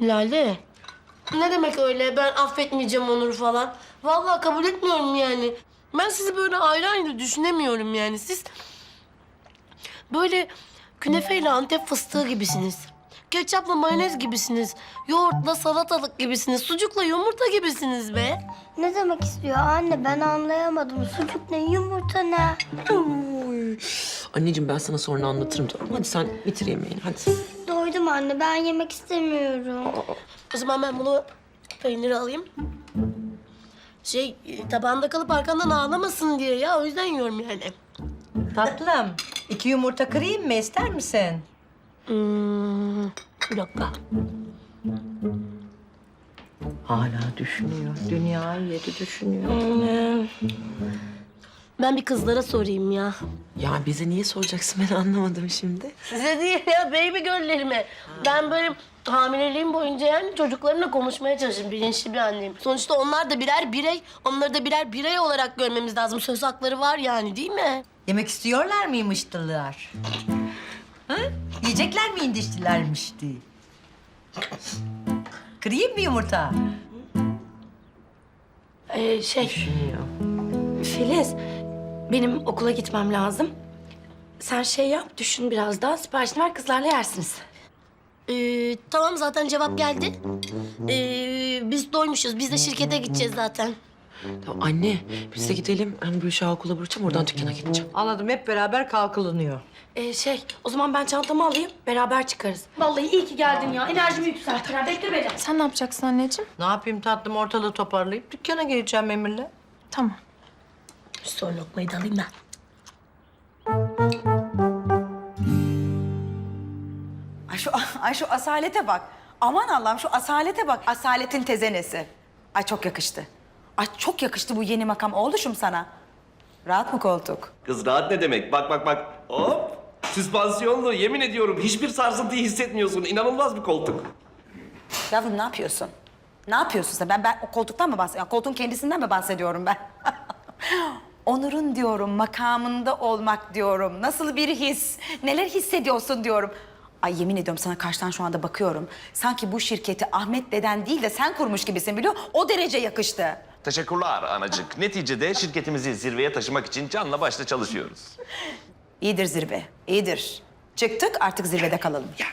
Lale. Ne demek öyle? Ben affetmeyeceğim Onur'u falan. Vallahi kabul etmiyorum yani. Ben sizi böyle ayrı ayrı düşünemiyorum yani. Siz böyle künefeyle antep fıstığı gibisiniz. Ketçapla mayonez gibisiniz. Yoğurtla salatalık gibisiniz. Sucukla yumurta gibisiniz be. Ne demek istiyor anne ben anlayamadım. Sucuk ne yumurta ne? Anneciğim ben sana sonra anlatırım tamam mı? Hadi sen bitir yemeğini hadi. Doydum anne ben yemek istemiyorum. O zaman ben bunu peyniri alayım. Şey tabağında kalıp arkandan ağlamasın diye ya. O yüzden yiyorum yani. Tatlım, iki yumurta kırayım mı ister misin? Hmm, bir dakika. Hala düşünüyor. Dünyayı yedi düşünüyor. Hmm. Ben bir kızlara sorayım ya. Ya bize niye soracaksın ben anlamadım şimdi. Size değil ya baby girl'lerime. Ben böyle hamileliğim boyunca yani çocuklarımla konuşmaya çalışırım. Bilinçli bir anneyim. Sonuçta onlar da birer birey. Onları da birer birey olarak görmemiz lazım. Söz hakları var yani değil mi? Yemek istiyorlar mıymıştılar? Ha? Yiyecekler mi indiştilermişti? Kırayım mı yumurta? Ee, şey, Düşünüyor. Filiz, benim okula gitmem lazım. Sen şey yap, düşün biraz daha. Siparişini ver, kızlarla yersiniz. Ee, tamam zaten cevap geldi. Ee, biz doymuşuz. Biz de şirkete gideceğiz zaten. Tamam anne biz de gidelim. Ben Gülşah'ı okula bırakacağım oradan dükkana gideceğim. Anladım, hep beraber kalkılınıyor. Ee, şey, o zaman ben çantamı alayım, beraber çıkarız. Vallahi iyi ki geldin ya. Enerjimi yükselttin. ha. Bekle beni. Sen ne yapacaksın anneciğim? Ne yapayım tatlım, ortalığı toparlayıp dükkana geleceğim Emir'le. Tamam. Son lokmayı da alayım ben. Ay şu, ay şu asalete bak. Aman Allah'ım şu asalete bak. Asaletin tezenesi. Ay çok yakıştı. Ay çok yakıştı bu yeni makam. Oğluşum sana. Rahat mı koltuk? Kız rahat ne demek? Bak bak bak. Hop. Süspansiyonlu yemin ediyorum hiçbir sarsıntıyı hissetmiyorsun. İnanılmaz bir koltuk. Yavrum ne yapıyorsun? Ne yapıyorsun sen? Ben, ben o koltuktan mı bahsediyorum? Koltuğun kendisinden mi bahsediyorum ben? Onur'un diyorum, makamında olmak diyorum. Nasıl bir his? Neler hissediyorsun diyorum. Ay yemin ediyorum sana karşıdan şu anda bakıyorum. Sanki bu şirketi Ahmet deden değil de sen kurmuş gibisin biliyor musun? O derece yakıştı. Teşekkürler anacık. Neticede şirketimizi zirveye taşımak için canla başla çalışıyoruz. İyidir zirve, iyidir. Çıktık artık zirvede kalalım. Yani.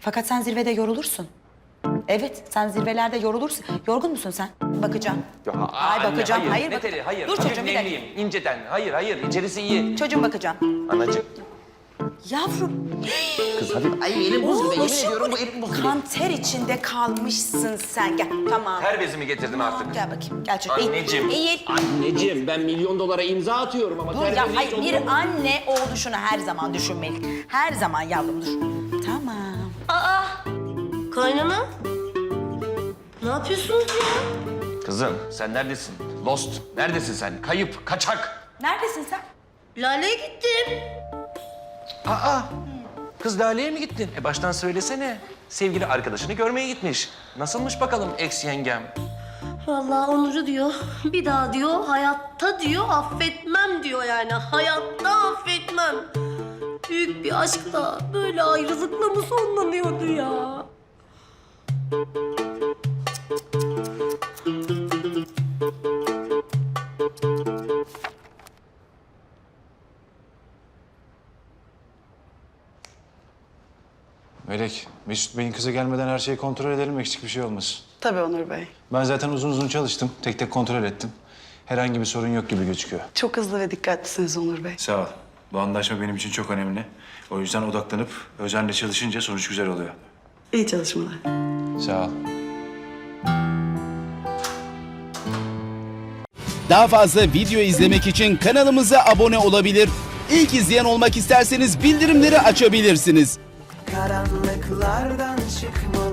Fakat sen zirvede yorulursun. Evet, sen zirvelerde yorulursun. Yorgun musun sen? Bakacağım. Ay bakacağım. Hayır, ne bak- teli, hayır. Dur çocuğum bir dakika. nemliyim, inceden. Hayır, hayır. İçerisi iyi. Çocuğum bakacağım. Anacık. Yavrum, Kız hafif. Ay elim bozuldu. Yemin ediyorum bu elim bozuldu. kanter içinde kalmışsın sen. Gel, tamam. Her bezimi getirdin artık. Gel bakayım, gel çocuğum. Eğil, Anneciğim. Eğil. Anneciğim ben milyon dolara imza atıyorum ama... Dur ya, hayır, bir anne oğluşunu her zaman düşünmeli. Her zaman yavrum dur. Tamam. Kaynana. Ne yapıyorsunuz ya? Kızım sen neredesin? Lost. Neredesin sen? Kayıp, kaçak. Neredesin sen? Lale'ye gittim. Aa, kız Lale'ye mi gittin? E baştan söylesene. Sevgili arkadaşını görmeye gitmiş. Nasılmış bakalım ex yengem? Vallahi Onur'u diyor. Bir daha diyor hayatta diyor affetmem diyor yani. Hayatta affetmem. Büyük bir aşkla böyle ayrılıkla mı sonlanıyordu ya? Melek, Mesut Bey'in kıza gelmeden her şeyi kontrol edelim, eksik bir şey olmasın. Tabii Onur Bey. Ben zaten uzun uzun çalıştım, tek tek kontrol ettim. Herhangi bir sorun yok gibi gözüküyor. Çok hızlı ve dikkatlisiniz Onur Bey. Sağ ol. Bu anlaşma benim için çok önemli. O yüzden odaklanıp özenle çalışınca sonuç güzel oluyor. İyi çalışmalar. Sağ ol. Daha fazla video izlemek için kanalımıza abone olabilir. İlk izleyen olmak isterseniz bildirimleri açabilirsiniz. Karanlıklardan çıkmalı